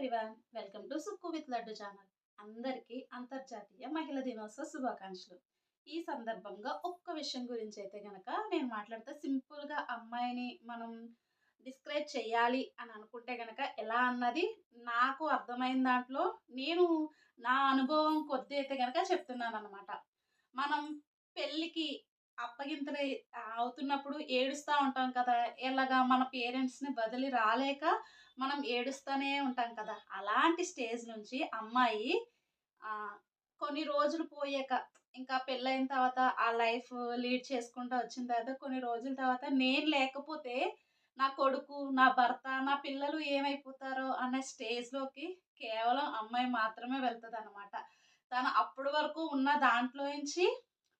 Everyone welcome to Sukku with Laddu channel అందరికీ అంతర్జాతీయ మహిళా దినోత్సవ శుభాకాంక్షలు. ఈ సందర్భంగా ఒక్క విషయం గురించి అయితే గనక నేను మాట్లాడితే సింపుల్గా అమ్మాయిని మనం డిస్క్రైబ్ చేయాలి అని అనుకుంటే గనక ఎలా అన్నది నాకు అర్థమైన దాంట్లో. నేను నా అనుభవం కొద్ది అయితే గనక చెప్తున్నాను అనమాట మనం పెళ్ళికి అప్పగింతలు అవుతున్నప్పుడు ఏడుస్తూ ఉంటాం కదా ఎలాగా మన పేరెంట్స్ని బదిలి రాలేక మనం ఏడుస్తూనే ఉంటాం కదా. అలాంటి స్టేజ్ నుంచి అమ్మాయి కొన్ని రోజులు పోయాక ఇంకా పెళ్ళైన తర్వాత ఆ లైఫ్ లీడ్ చేసుకుంటూ వచ్చిన తర్వాత కొన్ని రోజుల తర్వాత నేను లేకపోతే నా కొడుకు నా భర్త నా పిల్లలు ఏమైపోతారో అనే స్టేజ్లోకి కేవలం అమ్మాయి మాత్రమే వెళ్తుంది అనమాట తను అప్పటి వరకు ఉన్న దాంట్లో నుంచి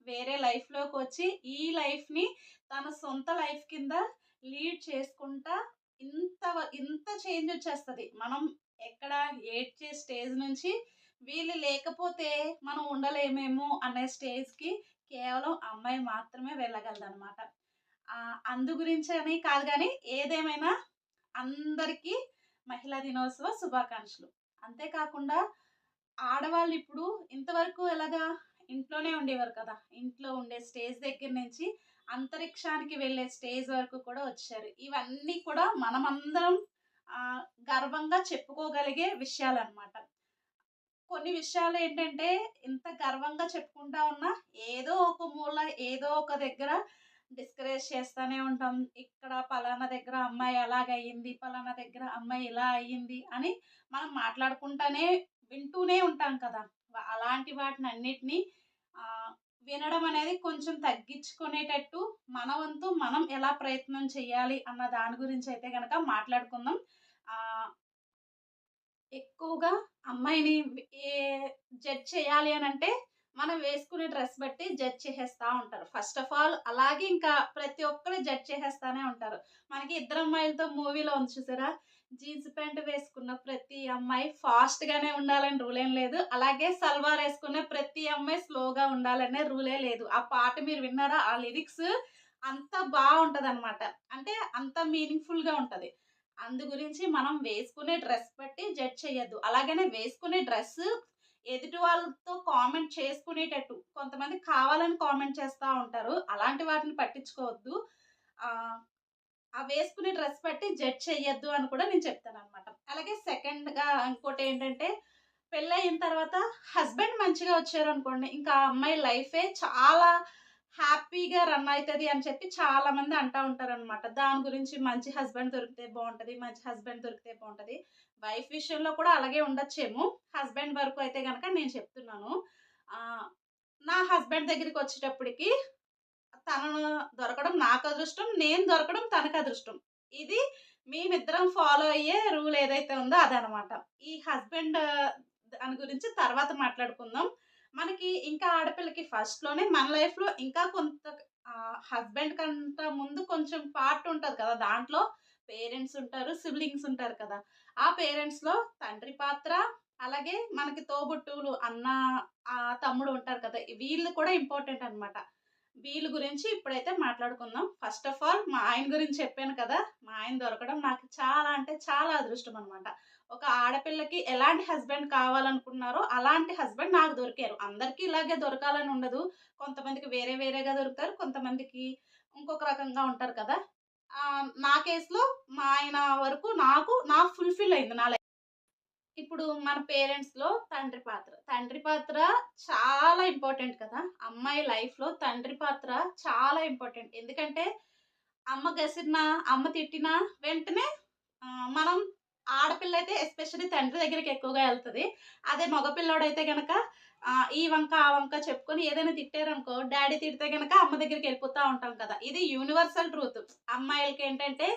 వేరే లైఫ్లోకి వచ్చి ఈ లైఫ్ని తన సొంత లైఫ్ కింద లీడ్ చేసుకుంటా ఇంత వ- ఇంత చేంజ్ వచ్చేస్తుంది. మనం ఎక్కడ ఏడ్చే స్టేజ్ నుంచి వీళ్ళు లేకపోతే మనం ఉండలేమేమో అనే స్టేజ్కి కేవలం అమ్మాయి మాత్రమే వెళ్ళగలదు అనమాట అందు గురించి అని కాదు కానీ ఏదేమైనా అందరికీ మహిళా దినోత్సవ శుభాకాంక్షలు. అంతేకాకుండా ఆడవాళ్ళు ఇప్పుడు ఇంతవరకు ఎలాగా ఇంట్లోనే ఉండేవారు కదా. ఇంట్లో ఉండే స్టేజ్ దగ్గర నుంచి అంతరిక్షానికి వెళ్ళే స్టేజ్ వరకు కూడా వచ్చారు. ఇవన్నీ కూడా మనమందరం గర్వంగా చెప్పుకోగలిగే విషయాలు అనమాట కొన్ని విషయాలు ఏంటంటే ఇంత గర్వంగా చెప్పుకుంటా ఉన్నా ఏదో ఒక మూల ఏదో ఒక దగ్గర డిస్కరేజ్ చేస్తూనే ఉంటాం. ఇక్కడ పలానా దగ్గర అమ్మాయి అలాగయ్యింది పలానా దగ్గర అమ్మాయి ఇలా అయ్యింది అని మనం మాట్లాడుకుంటానే వింటూనే ఉంటాం కదా. అలాంటి వాటిని అన్నిటినీ వినడం అనేది కొంచెం తగ్గించుకునేటట్టు మన వంతు మనం ఎలా ప్రయత్నం చేయాలి అన్న దాని గురించి అయితే కనుక మాట్లాడుకుందాం. ఎక్కువగా అమ్మాయిని ఏ జడ్జ్ చేయాలి అని అంటే మనం వేసుకునే డ్రెస్ బట్టి జడ్జ్ చేసేస్తూ ఉంటారు. ఫస్ట్ ఆఫ్ ఆల్ అలాగే ఇంకా ప్రతి ఒక్కరు జడ్జ్ చేసేస్తానే ఉంటారు. మనకి ఇద్దరు అమ్మాయిలతో మూవీలో ఉంది చూసారా? జీన్స్ ప్యాంట్ వేసుకున్న ప్రతి అమ్మాయి ఫాస్ట్ గానే ఉండాలని రూల్ ఏం లేదు. అలాగే సల్వార్ వేసుకునే ప్రతి అమ్మాయి స్లోగా ఉండాలనే రూలే లేదు. ఆ పాట మీరు విన్నారా? ఆ లిరిక్స్ అంత బాగుంటది అనమాట అంటే అంత మీనింగ్ఫుల్గా ఉంటది. అందు గురించి మనం వేసుకునే డ్రెస్ బట్టి జడ్జ్ చేయొద్దు అలాగనే వేసుకునే డ్రెస్ ఎదుటి వాళ్ళతో కామెంట్ చేసుకునేటట్టు కొంతమంది కావాలని కామెంట్ చేస్తూ ఉంటారు. అలాంటి వాటిని పట్టించుకోవద్దు. ఆ, వేసుకునే డ్రెస్ బట్టి జడ్జ్ చెయ్యొద్దు అని కూడా నేను చెప్తాను అనమాట అలాగే సెకండ్గా ఇంకోటి ఏంటంటే పెళ్ళయిన తర్వాత హస్బెండ్ మంచిగా వచ్చారు అనుకోండి ఇంకా ఆ అమ్మాయి లైఫే చాలా హ్యాపీగా రన్ అవుతుంది అని చెప్పి చాలా మంది అంటూ ఉంటారు అనమాట దాని గురించి మంచి హస్బెండ్ దొరికితే బాగుంటుంది మంచి హస్బెండ్ దొరికితే బాగుంటుంది. వైఫ్ విషయంలో కూడా అలాగే ఉండొచ్చేమో. హస్బెండ్ వరకు అయితే కనుక నేను చెప్తున్నాను. నా హస్బెండ్ దగ్గరికి వచ్చేటప్పటికి తనను దొరకడం నాకు అదృష్టం నేను దొరకడం తనకు అదృష్టం. ఇది మేమిద్దరం ఫాలో అయ్యే రూల్ ఏదైతే ఉందో అదనమాట. ఈ హస్బెండ్ దాని గురించి తర్వాత మాట్లాడుకుందాం. మనకి ఇంకా ఆడపిల్లకి ఫస్ట్లోనే మన లైఫ్లో ఇంకా కొంత హస్బెండ్ కంట ముందు కొంచెం పార్ట్ ఉంటుంది కదా. దాంట్లో పేరెంట్స్ ఉంటారు సిబ్లింగ్స్ ఉంటారు కదా. ఆ పేరెంట్స్లో తండ్రి పాత్ర అలాగే మనకి తోబుట్టువులు అన్న తమ్ముడు ఉంటారు కదా. వీళ్ళు కూడా ఇంపార్టెంట్ అనమాట వీళ్ళ గురించి ఇప్పుడైతే మాట్లాడుకుందాం. ఫస్ట్ ఆఫ్ ఆల్ మా ఆయన గురించి చెప్పాను కదా మా ఆయన దొరకడం నాకు చాలా అంటే చాలా అదృష్టం అనమాట ఒక ఆడపిల్లకి ఎలాంటి హస్బెండ్ కావాలనుకున్నారో అలాంటి హస్బెండ్ నాకు దొరికారు. అందరికీ ఇలాగే దొరకాలని ఉండదు. కొంతమందికి వేరే వేరేగా దొరుకుతారు కొంతమందికి ఇంకొక రకంగా ఉంటారు కదా. నా కేసులో మా ఆయన వరకు నాకు నాకు ఫుల్ఫిల్ అయింది నా ఇప్పుడు మన పేరెంట్స్లో తండ్రి పాత్ర. తండ్రి పాత్ర చాలా ఇంపార్టెంట్ కదా. అమ్మాయి లైఫ్లో తండ్రి పాత్ర చాలా ఇంపార్టెంట్ ఎందుకంటే అమ్మ గసిరినా అమ్మ తిట్టినా వెంటనే మనం ఆడపిల్ల అయితే ఎస్పెషల్లీ తండ్రి దగ్గరికి ఎక్కువగా వెళ్తుంది. అదే మగపిల్లోడైతే కనుక ఈ వంక ఆ వంక చెప్పుకొని ఏదైనా తిట్టారనుకో డాడీ తిడితే కనుక అమ్మ దగ్గరికి వెళ్ళిపోతూ ఉంటాం కదా. ఇది యూనివర్సల్ ట్రూత్ అమ్మాయిలకి ఏంటంటే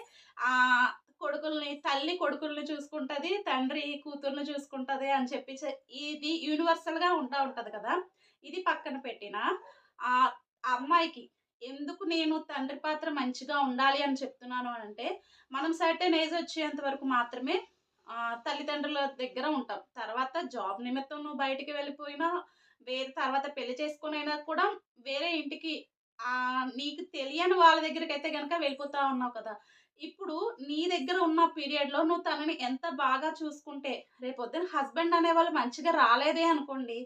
కొడుకుల్ని తల్లి కొడుకుల్ని చూసుకుంటుంది తండ్రి కూతుర్ని చూసుకుంటుంది అని చెప్పి ఇది యూనివర్సల్గా ఉంటా ఉంటుంది కదా. ఇది పక్కన పెట్టిన ఆ అమ్మాయికి ఎందుకు నేను తండ్రి పాత్ర మంచిగా ఉండాలి అని చెప్తున్నాను అని అంటే మనం సర్టెన్ ఏజ్ వచ్చేంత వరకు మాత్రమే తల్లిదండ్రుల దగ్గర ఉంటాం. తర్వాత జాబ్ నిమిత్తం నువ్వు బయటికి వెళ్ళిపోయినా వేరే తర్వాత పెళ్ళి చేసుకుని అయినా కూడా వేరే ఇంటికి నీకు తెలియని వాళ్ళ దగ్గరికి అయితే కనుక వెళ్ళిపోతా ఉన్నావు కదా. ఇప్పుడు నీ దగ్గర ఉన్న పీరియడ్‌లో నువ్వు తనని ఎంత బాగా చూసుకుంటే, రేపొద్దున హస్బెండ్ అనేవాళ్ళు మంచిగా రాలేదే అనుకోండి,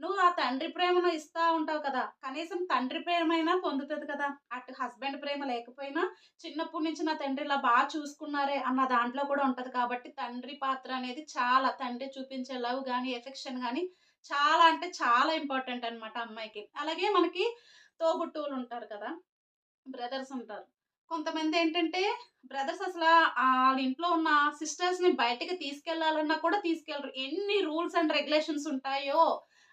నువ్వు ఆ తండ్రి ప్రేమను ఇస్తా ఉంటావు కదా! కనీసం తండ్రి ప్రేమైనా పొందుతుంది కదా! అటు హస్బెండ్ ప్రేమ లేకపోయినా, చిన్నప్పటి నుంచి నా తండ్రి ఇలా బాగా చూసుకున్నారే అన్న దాంట్లో కూడా ఉంటుంది కాబట్టి, తండ్రి పాత్ర అనేది చాలా తండ్రి చూపించే లవ్ కానీ ఎఫెక్షన్ కానీ చాలా అంటే చాలా ఇంపార్టెంట్ అనమాట అమ్మాయికి. అలాగే మనకి తోబుట్టువులుంటారు కదా! బ్రదర్స్ ఉంటారు. కొంతమంది ఏంటంటే బ్రదర్స్ అసలు వాళ్ళ ఇంట్లో ఉన్న సిస్టర్స్‌ని బయటకి తీసుకెళ్ళాలన్నా కూడా తీసుకెళ్ళరు. ఎన్ని రూల్స్ అండ్ రెగ్యులేషన్స్ ఉంటాయో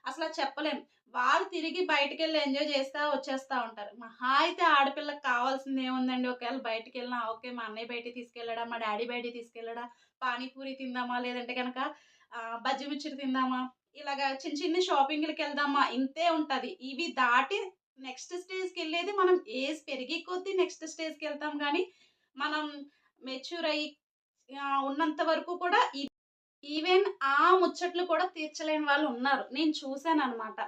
అసలు చెప్పలేం. వాళ్ళు తిరిగి బయటికెళ్ళి ఎంజాయ్ చేస్తా వచ్చేస్తా ఉంటారు. మహా అయితే ఆడపిల్లకి కావాల్సిందేముందండి ఒకవేళ బయటికెళ్ళినా ఓకే. మా అన్నయ్య బయటికి తీసుకెళ్ళడా మా డాడీ బయటికి తీసుకెళ్ళడా పానీపూరి తిందామా, లేదంటే కనుక బజ్జి బజ్జీ తిందామా, ఇలాగ చిన్న చిన్ని షాపింగ్‌లకెళ్దామా ఇంతే ఉంటుంది ఇవి దాటి నెక్స్ట్ స్టేజ్కి వెళ్ళేది మనం ఏజ్ పెరిగి కొద్దీ నెక్స్ట్ స్టేజ్కి వెళ్తాం కానీ మనం మెచ్యూర్ అయ్యి ఉన్నంత వరకు కూడా ఈవెన్ ఆ ముచ్చట్లు కూడా తీర్చలేని వాళ్ళు ఉన్నారు నేను చూశాను అనమాట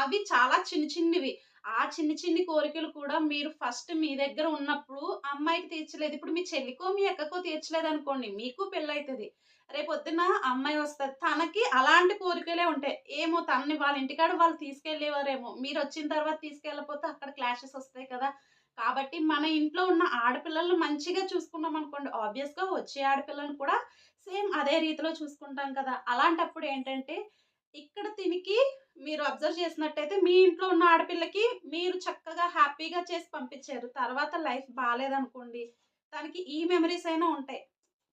అవి చాలా చిన్ని చిన్నివి. ఆ చిన్ని చిన్ని కోరికలు కూడా మీరు ఫస్ట్ మీ దగ్గర ఉన్నప్పుడు అమ్మాయికి తీర్చలేదు. ఇప్పుడు మీ చెల్లికో, మీ అక్కకో తీర్చలేదనుకోండి, మీకు పెళ్ళవుతుంది రేపొద్దున అమ్మాయి వస్తుంది తనకి అలాంటి కోరికలే ఉంటాయి. ఏమో తనని వాళ్ళ ఇంటికాడ వాళ్ళు తీసుకెళ్ళేవారేమో. మీరు వచ్చిన తర్వాత తీసుకెళ్ళకపోతే అక్కడ క్లాషెస్ వస్తాయి కదా! కాబట్టి మన ఇంట్లో ఉన్న ఆడపిల్లలను మంచిగా చూసుకున్నాం అనుకోండి ఆబ్వియస్‌గా వచ్చే ఆడపిల్లని కూడా సేమ్ అదే రీతిలో చూసుకుంటాం కదా! అలాంటప్పుడు ఏంటంటే, ఇక్కడ తినికి మీరు అబ్జర్వ్ చేసినట్టయితే మీ ఇంట్లో ఉన్న ఆడపిల్లకి మీరు చక్కగా హ్యాపీగా చేసి పంపించారు. తర్వాత లైఫ్ బాగాలేదనుకోండి తనకి ఈ మెమరీస్ అయినా ఉంటాయి.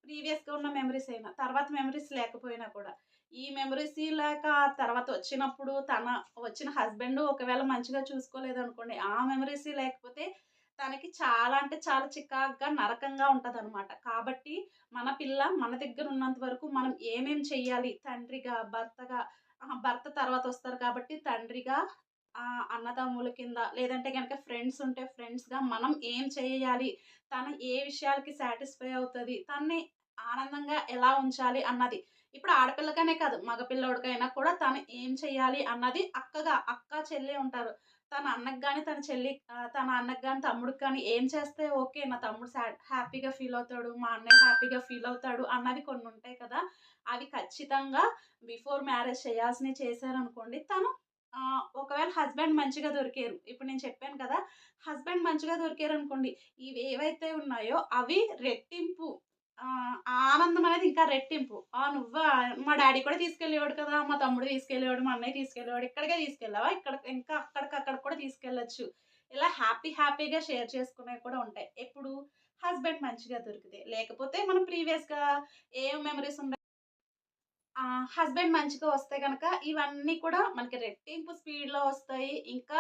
ప్రీవియస్‌గా ఉన్న మెమరీస్ అయినా. తర్వాత మెమరీస్ లేకపోయినా కూడా. ఈ మెమరీస్ లేక తర్వాత వచ్చినప్పుడు తన వచ్చిన హస్బెండ్ ఒకవేళ మంచిగా చూసుకోలేదనుకోండి, ఆ మెమరీస్ లేకపోతే తనకి చాలా అంటే చాలా చికాగ్గా నరకంగా ఉంటదనమాట. కాబట్టి మన పిల్ల మన దగ్గర ఉన్నంత వరకు మనం ఏమేం చెయ్యాలి తండ్రిగా, భర్తగా భర్త తర్వాత వస్తారు కాబట్టి తండ్రిగా, అన్నదమ్ముల కింద లేదంటే కనుక ఫ్రెండ్స్ ఉంటే ఫ్రెండ్స్‌గా మనం ఏం చేయాలి, తను ఏ విషయాలకి సాటిస్ఫై అవుతుంది తనని ఆనందంగా ఎలా ఉంచాలి అన్నది. ఇప్పుడు ఆడపిల్లకనే కాదు, మగపిల్లోడికైనా కూడా తను ఏం చేయాలి అన్నది అక్కగా అక్క, చెల్లి ఉంటారు. తన అన్నకు కానీ తన చెల్లి తన అన్నకు కానీ తమ్ముడికి కానీ ఏం చేస్తే ఓకే. నా తమ్ముడు సాడ్ హ్యాపీగా ఫీల్ అవుతాడు. మా అన్నయ్య హ్యాపీగా ఫీల్ అవుతాడు అన్నవి కొన్నుంటాయి కదా! అవి ఖచ్చితంగా బిఫోర్ మ్యారేజ్ చేయాల్సినవి చేశారనుకోండి, తను ఒకవేళ హస్బెండ్ మంచిగా దొరికారు. ఇప్పుడు నేను చెప్పాను కదా! హస్బెండ్ మంచిగా దొరికారు అనుకోండి ఇవి ఏవైతే ఉన్నాయో అవి రెట్టింపు ఆనందం అనేది ఇంకా రెట్టింపు. ఆ! నువ్వా మా డాడీ కూడా తీసుకెళ్ళేవాడు కదా! మా తమ్ముడు తీసుకెళ్ళేవాడు, మా అన్నయ్య తీసుకెళ్ళేవాడు. ఇక్కడికే తీసుకెళ్ళావా? ఇక్కడ ఇంకా అక్కడికక్కడికి కూడా తీసుకెళ్ళొచ్చు. ఇలా హ్యాపీ హ్యాపీగా షేర్ చేసుకునేవి కూడా ఉంటాయి. ఎప్పుడు హస్బెండ్ మంచిగా దొరికితే. లేకపోతే మనం ప్రీవియస్‌గా ఏం మెమరీస్ ఉన్నాయి హస్బెండ్ మంచిగా వస్తే కనుక ఇవన్నీ కూడా మనకి రెట్టింపు స్పీడ్‌లో వస్తాయి. ఇంకా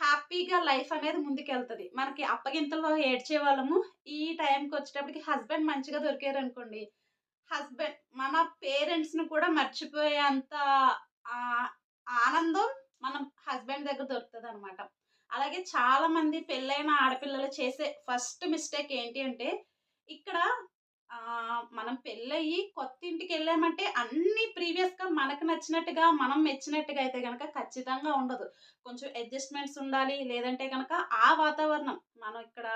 హ్యాపీగా లైఫ్ అనేది ముందుకెళ్తుంది. మనకి అప్పగింతలు ఏడ్చే వాళ్ళము ఈ టైంకి వచ్చేటప్పటికి హస్బెండ్ మంచిగా దొరికారు అనుకోండి హస్బెండ్ మన పేరెంట్స్‌ని కూడా మర్చిపోయేంత ఆనందం మనం హస్బెండ్ దగ్గర దొరుకుతుంది అనమాట అలాగే చాలామంది పెళ్ళైన ఆడపిల్లలు చేసే ఫస్ట్ మిస్టేక్ ఏంటి అంటే, ఇక్కడ మనం పెళ్ళయి కొత్త ఇంటికి వెళ్ళామంటే అన్ని ప్రీవియస్‌గా మనకు నచ్చినట్టుగా, మనం మెచ్చినట్టుగా అయితే కనుక ఖచ్చితంగా ఉండదు. కొంచెం అడ్జస్ట్‌మెంట్స్ ఉండాలి. లేదంటే కనుక ఆ వాతావరణం మనం ఇక్కడ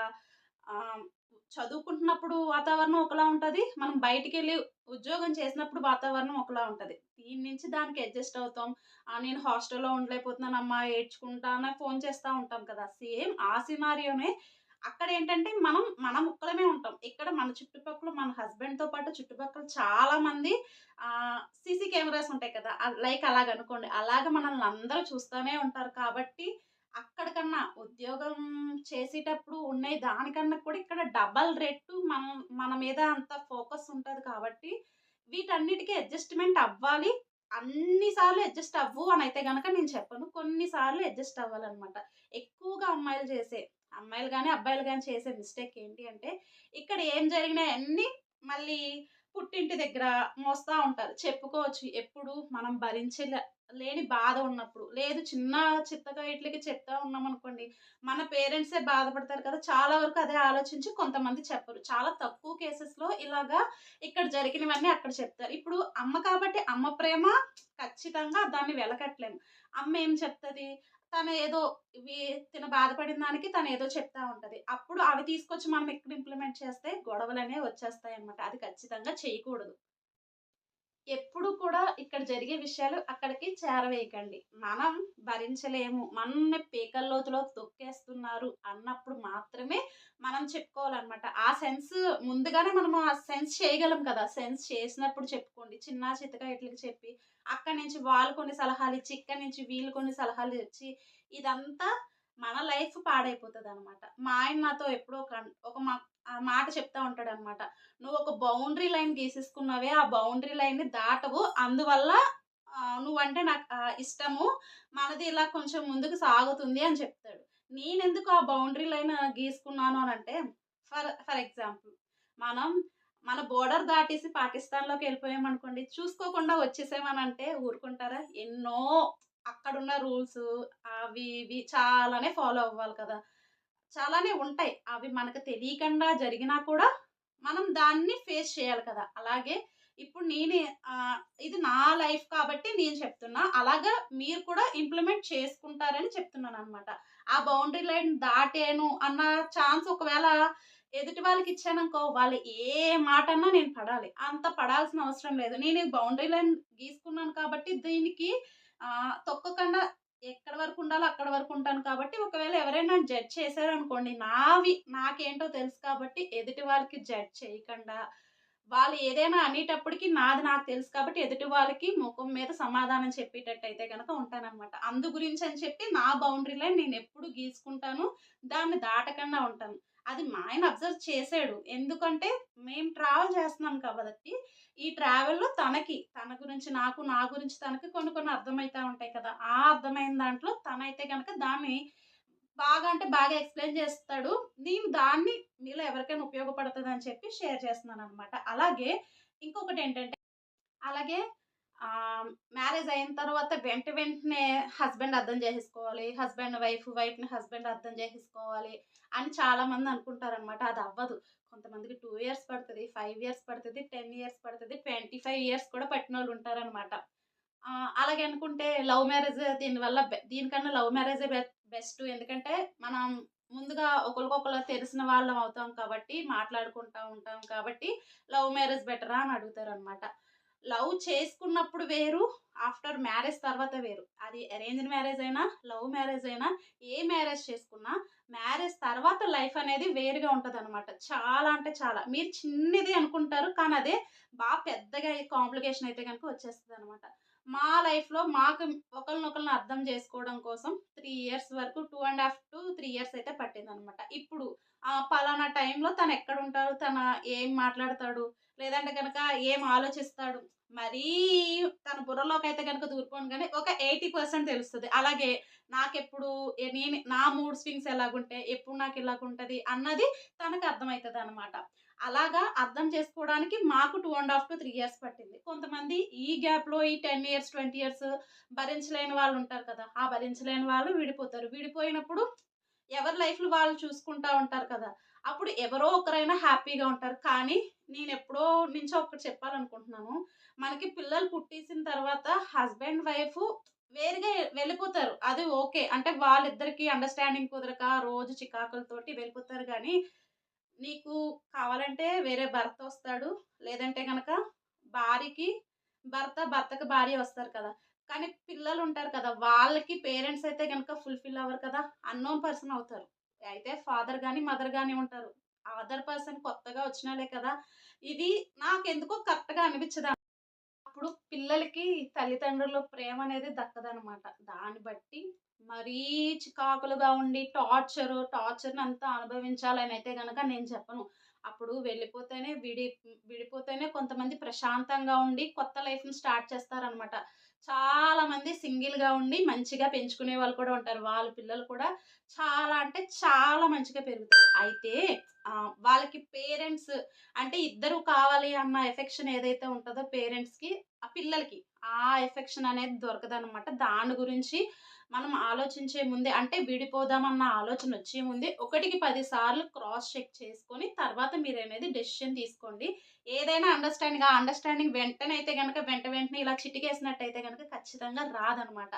చదువుకుంటున్నప్పుడు వాతావరణం ఒకలా ఉంటుంది మనం బయటికి వెళ్ళి ఉద్యోగం చేసినప్పుడు వాతావరణం ఒకలా ఉంటుంది దీని నుంచి దానికి అడ్జస్ట్ అవుతాం. నేను హాస్టల్‌లో ఉండలేకపోతున్నానమ్మా, ఏడ్చుకుంటా అని ఫోన్ చేస్తూ ఉంటాం కదా! సేమ్ ఆ సినారియోనే అక్కడ ఏంటంటే మనం మన ముక్కలమే ఉంటాం. ఇక్కడ మన చుట్టుపక్కల మన హస్బెండ్‌తో పాటు చుట్టుపక్కల చాలా మంది సీసీ కెమెరాస్ ఉంటాయి కదా! లైక్ అలాగ అనుకోండి అలాగ మనల్ని అందరూ చూస్తూనే ఉంటారు కాబట్టి, అక్కడికన్నా ఉద్యోగం చేసేటప్పుడు ఉన్నాయి దానికన్నా కూడా ఇక్కడ డబల్ రేటు మనం మన మీద అంత ఫోకస్ ఉంటుంది కాబట్టి, వీటన్నిటికీ అడ్జస్ట్‌మెంట్ అవ్వాలి. అన్ని సార్లు అడ్జస్ట్ అవ్వు అయితే కనుక నేను చెప్పను. కొన్నిసార్లు అడ్జస్ట్ అవ్వాలన్నమాట ఎక్కువగా అమ్మాయిలు చేసే అమ్మాయిలు కానీ అబ్బాయిలు కానీ చేసే మిస్టేక్ ఏంటి అంటే, ఇక్కడ ఏం జరిగినాయి అన్నీ మళ్ళీ పుట్టింటి దగ్గర మోస్తా ఉంటారు. చెప్పుకోవచ్చు. ఎప్పుడు మనం భరించే లేని బాధ ఉన్నప్పుడు. లేదు చిన్న చిత్తగా ఇట్లకి చెప్తా ఉన్నామనుకోండి, మన పేరెంట్సే బాధపడతారు కదా! చాలా వరకు అదే ఆలోచించి కొంతమంది చెప్పరు. చాలా తక్కువ కేసెస్‌లో ఇలాగా ఇక్కడ జరిగినవన్నీ అక్కడ చెప్తారు. ఇప్పుడు అమ్మ కాబట్టి అమ్మ ప్రేమ ఖచ్చితంగా దాన్ని వెలకట్లేము అమ్మ ఏం చెప్తుంది తను ఏదో ఇవి తిన బాధపడిన దానికి తను ఏదో చెప్తా ఉంటది. అప్పుడు అవి తీసుకొచ్చి మనం ఎక్కడ ఇంప్లిమెంట్ చేస్తే గొడవలనే వచ్చేస్తాయి అనమాట అది ఖచ్చితంగా చేయకూడదు. ఎప్పుడు కూడా ఇక్కడ జరిగే విషయాలు అక్కడికి చేరవేయకండి. మనం భరించలేము. మనల్ని పీకల్లోతులో తొక్కేస్తున్నారు అన్నప్పుడు మాత్రమే మనం చెప్పుకోవాలన్నమాట. ఆ సెన్స్ ముందుగానే మనము ఆ సెన్స్ చేయగలం కదా! సెన్స్ చేసినప్పుడు చెప్పుకోండి. చిన్నా చితక ఇట్లకి చెప్పి, అక్కడి నుంచి వాళ్ళు కొన్ని సలహాలు ఇచ్చి ఇక్కడి నుంచి వీళ్ళు కొన్ని సలహాలు ఇచ్చి, ఇదంతా మన లైఫ్ పాడైపోతుంది అనమాట మా ఆయన నాతో ఎప్పుడో ఒక ఒక మా మాట చెప్తా ఉంటాడనమాట. "నువ్వు ఒక బౌండరీ లైన్ గీసేసుకున్నావే, ఆ బౌండరీ లైన్‌ని దాటవు. అందువల్ల నువ్వంటే నాకు ఇష్టము. మనది ఇలా కొంచెం ముందుకు సాగుతుంది" అని చెప్తాడు. నేనెందుకు ఆ బౌండరీ లైన్ గీసుకున్నాను అని అంటే ఫర్ ఫర్ ఎగ్జాంపుల్ మనం మన బోర్డర్ దాటేసి పాకిస్తాన్‌లోకి వెళ్ళిపోయామనుకోండి చూసుకోకుండా వచ్చేసామనంటే ఊరుకుంటారా? ఎన్నో అక్కడున్న రూల్స్ అవి ఇవి చాలానే ఫాలో అవ్వాలి కదా! చాలానే ఉంటాయి. అవి మనకు తెలియకుండా జరిగినా కూడా మనం దాన్ని ఫేస్ చేయాలి కదా! అలాగే ఇప్పుడు నేనే ఇది నా లైఫ్ కాబట్టి నేను చెప్తున్నా. అలాగా మీరు కూడా ఇంప్లిమెంట్ చేసుకుంటారని చెప్తున్నాను అనమాట ఆ బౌండరీ లైన్ దాటాను అన్న ఛాన్స్ ఒకవేళ ఎదుటి వాళ్ళకి ఇచ్చాననుకో వాళ్ళు ఏ మాటన్నా నేను పడాలి. అంత పడాల్సిన అవసరం లేదు. నేను బౌండరీ లైన్ గీసుకున్నాను కాబట్టి దీనికి తొక్కకుండా ఎక్కడ వరకు ఉండాలో అక్కడ వరకు ఉంటాను కాబట్టి, ఒకవేళ ఎవరైనా జడ్జ్ చేశారనుకోండి, నావి నాకేంటో తెలుసు కాబట్టి ఎదుటి వాళ్ళకి జడ్జ్ చేయకుండా, వాళ్ళు ఏదైనా అనేటప్పటికి నాది నాకు తెలుసు కాబట్టి ఎదుటి వాళ్ళకి ముఖం మీద సమాధానం చెప్పేటట్టయితే కనుక ఉంటాననమాట. అందు గురించి అని చెప్పి నా బౌండరీ లైన్ నేను ఎప్పుడు గీసుకుంటాను. దాన్ని దాటకుండా ఉంటాను. అది మా ఆయన అబ్జర్వ్ చేశాడు ఎందుకంటే మేము ట్రావెల్ చేస్తున్నాం కాబట్టి, ఈ ట్రావెల్‌లో తనకి, తన గురించి నాకు, నా గురించి తనకి కొన్ని కొన్ని అర్థమవుతూ ఉంటాయి కదా! ఆ అర్థమైన దాంట్లో తనైతే కనుక దాన్ని బాగా అంటే బాగా ఎక్స్‌ప్లెయిన్ చేస్తాడు. నేను దాన్ని మీలో ఎవరికైనా ఉపయోగపడుతుంది అని చెప్పి షేర్ చేస్తున్నాను అనమాట అలాగే ఇంకొకటి ఏంటంటే అలాగే మ్యారేజ్ అయిన తర్వాత వెంట వెంటనే హస్బెండ్ అర్థం చేసేసుకోవాలి. హస్బెండ్ వైఫ్, వైఫ్‌ని హస్బెండ్ అర్థం చేసేసుకోవాలి అని చాలామంది అనుకుంటారనమాట. అది అవ్వదు. కొంతమందికి టూ ఇయర్స్ పడుతుంది ఫైవ్ ఇయర్స్ పడుతుంది టెన్ ఇయర్స్ పడుతుంది ట్వంటీ ఫైవ్ ఇయర్స్ కూడా పట్టిన వాళ్ళు ఉంటారనమాట. అలాగే అనుకుంటే లవ్ మ్యారేజ్ దీనివల్ల బె దీనికన్నా లవ్ మ్యారేజే బె బెస్ట్. ఎందుకంటే మనం ముందుగా ఒకరికొకరు తెలిసిన వాళ్ళం అవుతాం కాబట్టి, మాట్లాడుకుంటా ఉంటాం కాబట్టి, లవ్ మ్యారేజ్ బెటరా అని అడుగుతారనమాట. లవ్ చేసుకున్నప్పుడు వేరు, ఆఫ్టర్ మ్యారేజ్ తర్వాత వేరు. అది అరేంజ్ మ్యారేజ్ అయినా, లవ్ మ్యారేజ్ అయినా, ఏ మ్యారేజ్ చేసుకున్నా మ్యారేజ్ తర్వాత లైఫ్ అనేది వేరుగా ఉంటదనమాట. చాలా అంటే చాలా. మీరు చిన్నది అనుకుంటారు. కానీ అదే బాగా పెద్దగా కాంప్లికేషన్ అయితే కనుక వచ్చేస్తుంది అనమాట మా లైఫ్‌లో మాకు ఒకరినొకరిని అర్థం చేసుకోవడం కోసం త్రీ ఇయర్స్ వరకు 2 ½ 3 ఇయర్స్ అయితే పట్టిందనమాట. ఇప్పుడు పలానా టైంలో తను ఎక్కడ ఉంటారు తన ఏం మాట్లాడతాడు, లేదంటే కనుక ఏం ఆలోచిస్తాడు, మరీ తన బుర్రలోకి అయితే కనుక దూరిపోను కానీ ఒక ఎయిటీ పర్సెంట్ తెలుస్తుంది అలాగే నాకెప్పుడు నేను నా మూడ్ స్వింగ్స్ ఎలాగుంటే ఎప్పుడు నాకు ఇలాగుంటుంది అన్నది తనకు అర్థమవుతుంది అనమాట అలాగా అర్థం చేసుకోవడానికి మాకు 2 ½ 3 ఇయర్స్ పట్టింది. కొంతమంది ఈ గ్యాప్‌లో ఈ 10 ఇయర్స్, 20 ఇయర్స్ భరించలేని వాళ్ళు ఉంటారు కదా! ఆ భరించలేని వాళ్ళు విడిపోతారు. విడిపోయినప్పుడు ఎవరి లైఫ్‌లు వాళ్ళు చూసుకుంటా ఉంటారు కదా! అప్పుడు ఎవరో ఒకరైనా హ్యాపీగా ఉంటారు. కానీ నేను ఎప్పుడో నుంచో ఒకటి చెప్పాలనుకుంటున్నాను. మనకి పిల్లలు పుట్టేసిన తర్వాత హస్బెండ్, వైఫ్ వేరుగా వెళ్ళిపోతారు. అది ఓకే. అంటే వాళ్ళిద్దరికీ అండర్‌స్టాండింగ్ కుదరక రోజు చికాకులతోటి వెళ్ళిపోతారు కానీ నీకు కావాలంటే వేరే భర్త వస్తాడు. లేదంటే కనుక భార్యకి భర్త, భర్తకి భార్య వస్తారు కదా! కానీ పిల్లలు ఉంటారు కదా! వాళ్ళకి పేరెంట్స్ అయితే కనుక ఫుల్‌ఫిల్ అవ్వరు కదా! అన్నోన్ పర్సన్ అవుతారు. అయితే ఫాదర్ కానీ మదర్ కానీ ఉంటారు. అదర్ పర్సన్ కొత్తగా వచ్చినాలే కదా! ఇది నాకెందుకో కరెక్ట్‌గా అనిపించదా అప్పుడు పిల్లలకి తల్లిదండ్రుల ప్రేమ అనేది దక్కదనమాట. దాన్ని బట్టి మరీ చికాకులుగా ఉండి టార్చరు, అనుభవించాలని అయితే కనుక నేను చెప్పను. అప్పుడు వెళ్ళిపోతేనే విడి విడిపోతేనే కొంతమంది ప్రశాంతంగా ఉండి కొత్త లైఫ్‌ని స్టార్ట్ చేస్తారనమాట. చాలా మంది సింగిల్ సింగిల్‌గా ఉండి మంచిగా పెంచుకునే వాళ్ళు కూడా ఉంటారు. వాళ్ళ పిల్లలు కూడా చాలా అంటే చాలా మంచిగా పెరుగుతారు. అయితే వాళ్ళకి పేరెంట్స్ అంటే ఇద్దరు కావాలి అన్న ఎఫెక్షన్ ఏదైతే ఉంటుందో పేరెంట్స్‌కి, ఆ పిల్లలకి ఆ ఎఫెక్షన్ అనేది దొరకదనమాట. దాని గురించి మనం ఆలోచించే ముందే అంటే విడిపోదామన్న ఆలోచన వచ్చే ముందే ఒకటికి 10 సార్లు క్రాస్ చెక్ చేసుకొని తర్వాత మీరనేది డెసిషన్ తీసుకోండి. ఏదైనా అండర్‌స్టాండింగ్ ఆ అండర్‌స్టాండింగ్ వెంటనే అయితే కనుక వెంట వెంటనే ఇలా చిటికేసినట్టయితే కనుక ఖచ్చితంగా రాదనమాట.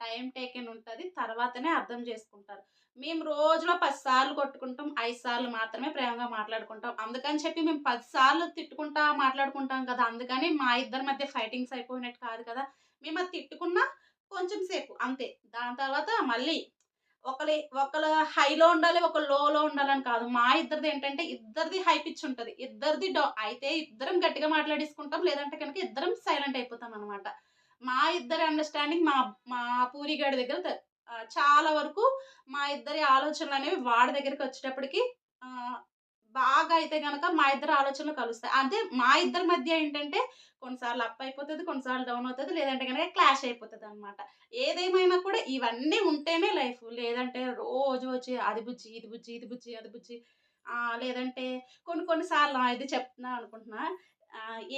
టైం టేకెన్ ఉంటుంది తర్వాతనే అర్థం చేసుకుంటారు మేము రోజులో పది సార్లు కొట్టుకుంటాం ఐదు సార్లు మాత్రమే ప్రేమగా మాట్లాడుకుంటాం. అందుకని చెప్పి మేము పది సార్లు తిట్టుకుంటా మాట్లాడుకుంటాం కదా అందుకని మా ఇద్దరి మధ్య ఫైటింగ్స్ అయిపోయినట్టు కాదు కదా. మేము అది తిట్టుకున్నా కొంచెం సేపు అంతే. దాని తర్వాత మళ్ళీ ఒకరి ఒకరు హైలో ఉండాలి ఒకరు లోలో ఉండాలని కాదు. మా ఇద్దరిది ఏంటంటే ఇద్దరిది హై పిచ్ ఉంటుంది. ఇద్దరిది డౌ అయితే ఇద్దరం గట్టిగా మాట్లాడేసుకుంటాం లేదంటే కనుక ఇద్దరం సైలెంట్ అయిపోతాం అనమాట మా ఇద్దరి అండర్స్టాండింగ్ మా మా పూరిగాడి దగ్గర చాలా వరకు మా ఇద్దరి ఆలోచనలు అనేవి వాడి దగ్గరికి వచ్చేటప్పటికి బాగా అయితే కనుక మా ఇద్దరి ఆలోచనలు కలుస్తాయి. అదే మా ఇద్దరి మధ్య ఏంటంటే కొన్నిసార్లు అప్ అయిపోతుంది కొన్నిసార్లు డౌన్ అవుతుంది లేదంటే కనుక క్లాష్ అయిపోతుంది అనమాట ఏదేమైనా కూడా ఇవన్నీ ఉంటేనే లైఫ్ లేదంటే రోజు వచ్చి అది బుజ్జి ఇది బుజ్జి ఇది బుజ్జి అది బుజ్జి. లేదంటే కొన్ని కొన్నిసార్లు ఇది చెప్తున్నా అనుకుంటున్నా